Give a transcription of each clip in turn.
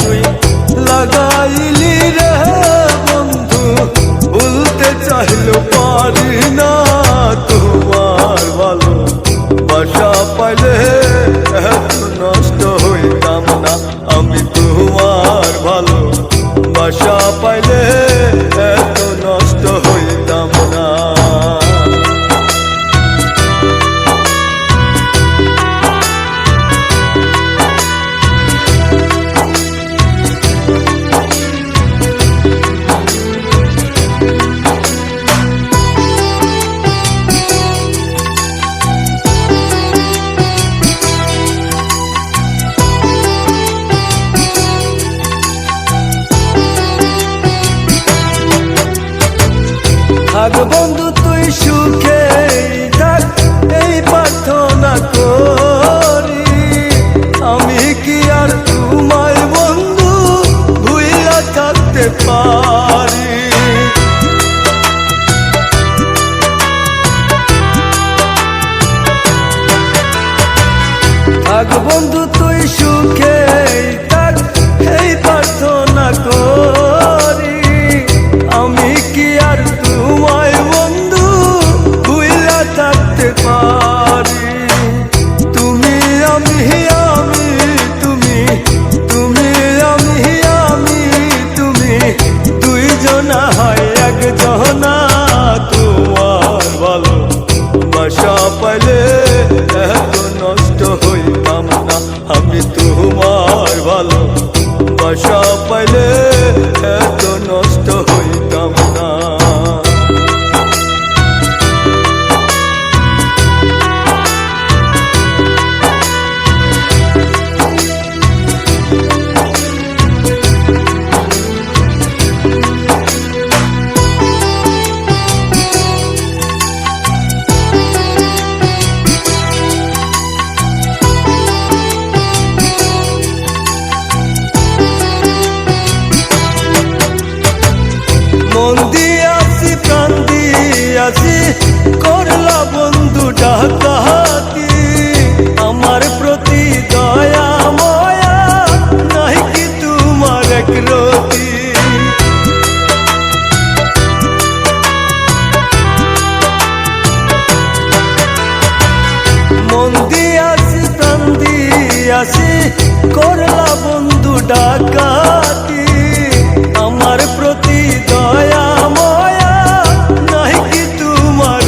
তুই লাগাইলি রে বন্ধু, ভুলতে চাইল পারি না তোমার ভালো বাসা পাইলে নষ্ট হইতাম না। আমি তোমার ভালো বাসা থাক বন্ধু, তুই সুখে থাক, এই প্রার্থনা করি। আমি কি আর তোমায় বন্ধু ভুইলা থাকতে পারি? থাক বন্ধু, তুই সুখে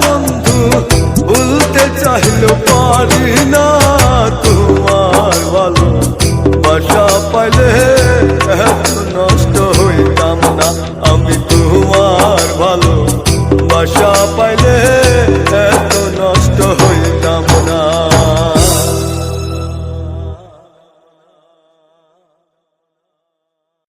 বন্ধু, ভুলতে চাইল পারি না তোমার ভালো বাসা পাইলে নষ্ট হইতাম না। আমি তোমার ভালো বাসা